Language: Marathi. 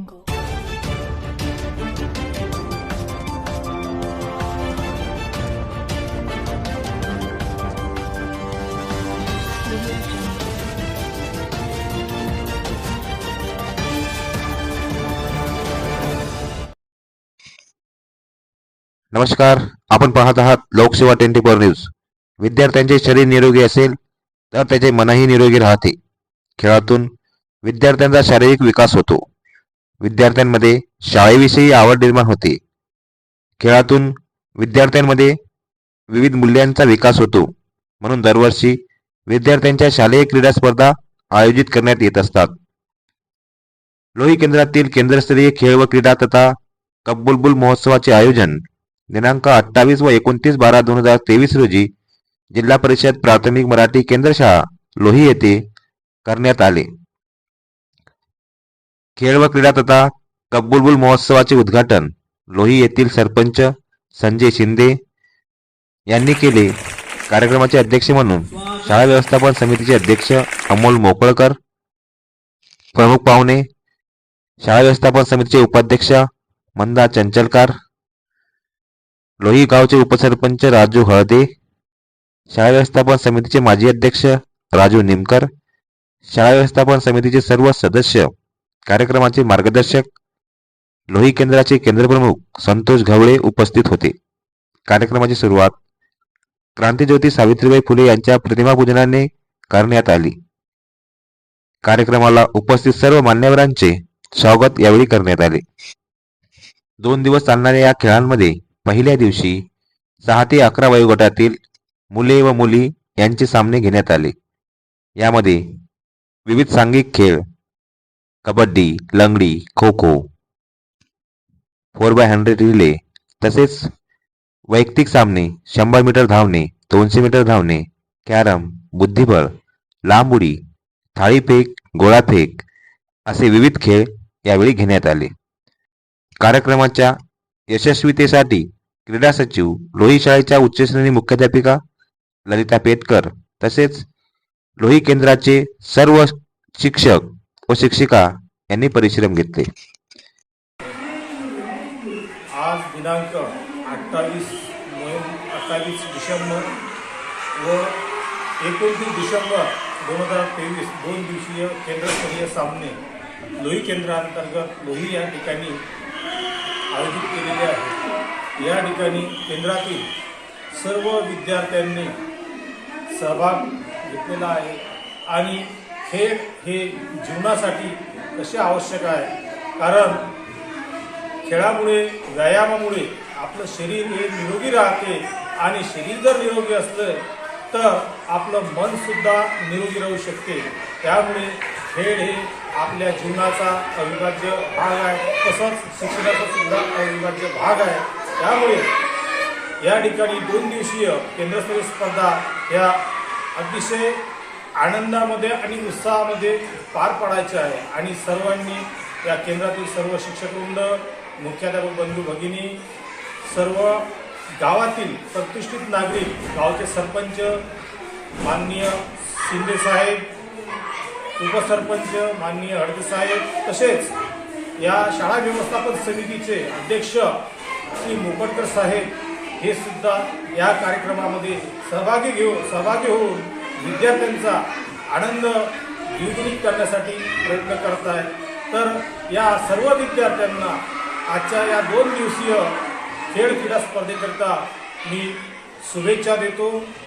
नमस्कार आपण पाहत आहात लोकसेवा ट्वेंटी फोर न्यूज. विद्यार्थ्यांचे शरीर निरोगी असेल तर त्याचे मनही निरोगी राहते. खेळातून विद्यार्थ्यांचा शारीरिक विकास होतो. विद्यार्थ्यांमध्ये शाळेविषयी आवड निर्माण होते. खेळातून विद्यार्थ्यांमध्ये विविध मूल्यांचा विकास होतो. म्हणून दरवर्षी विद्यार्थ्यांच्या शालेय क्रीडा स्पर्धा आयोजित करण्यात येत असतात. लोही केंद्रातील केंद्रस्तरीय खेळ व क्रीडा तथा कब्बुलबुल महोत्सवाचे आयोजन दिनांक अठ्ठावीस व एकोणतीस बारा दोन हजार तेवीस रोजी जिल्हा परिषद प्राथमिक मराठी केंद्र शाळा लोही येथे करण्यात आले. खेळ व क्रीडा तथा कबुलबुल महोत्सवाचे उद्घाटन लोही येथील सरपंच संजय शिंदे यांनी केले. कार्यक्रमाचे अध्यक्ष म्हणून शाळा व्यवस्थापन समितीचे अध्यक्ष अमोल मोकळकर प्रमुख पाहुणे शाळा व्यवस्थापन समितीचे उपाध्यक्ष मंदा चंचलकार लोही गावचे उपसरपंच राजू हळदे शाळा व्यवस्थापन समितीचे माजी अध्यक्ष राजू निमकर शाळा व्यवस्थापन समितीचे सर्व सदस्य कार्यक्रमाचे मार्गदर्शक लोही केंद्राचे केंद्रप्रमुख संतोष घवळे उपस्थित होते. कार्यक्रमाची सुरुवात क्रांतीज्योती सावित्रीबाई फुले यांच्या प्रतिमापूजनाने करण्यात आली. कार्यक्रमाला उपस्थित सर्व मान्यवरांचे स्वागत यावेळी करण्यात आले. दोन दिवस चालणाऱ्या या खेळांमध्ये पहिल्या दिवशी सहा ते अकरा वयोगटातील मुले व मुली यांचे सामने घेण्यात आले. यामध्ये विविध सांघिक खेळ kabaddi langdi kho kho four by hundred relay तसेच वैयक्तिक सामने शंभर मीटर धावणे दोनशे मीटर धावणे कॅरम बुद्धिबळ लांब उडी थाळीफेक गोळाफेक असे विविध खेळ यावेळी घेण्यात आले. कार्यक्रमाच्या यशस्वीतेसाठी क्रीडा सचिव लोही शाळेच्या उच्चश्रेणी मुख्याध्यापिका ललिता पेटकर तसेच लोही केंद्राचे सर्व शिक्षक व शिक्षिका यांनी परिश्रम घेतले. आज दिनांक अठ्ठावीस नोव्हेंबर अठ्ठावीस डिसेंबर व एकोणतीस डिसेंबर दोन हजार तेवीस दोन दिवसीय केंद्रस्तरीय सामने लोही केंद्रांतर्गत लोही या ठिकाणी आयोजित केलेले आहे या ठिकाणी केंद्रातील सर्व विद्यार्थ्यांनी सहभाग घेतलेला आहे आणि खेळ हे जीवनासाठी कसे आवश्यक आहे? कारण खेळामुळे व्यायामामुळे आपलं शरीर हे निरोगी राहते आणि शरीर जर निरोगी असलं तर आपलं मनसुद्धा निरोगी राहू शकते. त्यामुळे खेळ हे आपल्या जीवनाचा अविभाज्य भाग आहे. तसंच शिक्षणाचा सुद्धा अविभाज्य भाग आहे. त्यामुळे या ठिकाणी दोन दिवसीय केंद्रस्तरीय स्पर्धा ह्या अतिशय आनंदामध्ये आणि उत्साहामध्ये पार पाडायचे आहे. आणि सर्वांनी या केंद्रातील सर्व शिक्षकवृंद मुख्याध्यापक बंधू भगिनी सर्व गावातील प्रतिष्ठित नागरिक गावचे सरपंच माननीय शिंदे साहेब उपसरपंच माननीय हळदेसाहेब तसेच या शाळा व्यवस्थापन समितीचे अध्यक्ष श्री मोकटकर साहेब हे सुद्धा या कार्यक्रमामध्ये सहभागी घेऊन सहभागी होऊन विद्यार्थ्यांचा आनंद द्विगुणित करण्यासाठी प्रयत्न करत आहेत तर या सर्व विद्यार्थ्यांना आजच्या या दोन दिवसीय खेळ क्रीडा स्पर्धेकरिता मी शुभेच्छा देतो.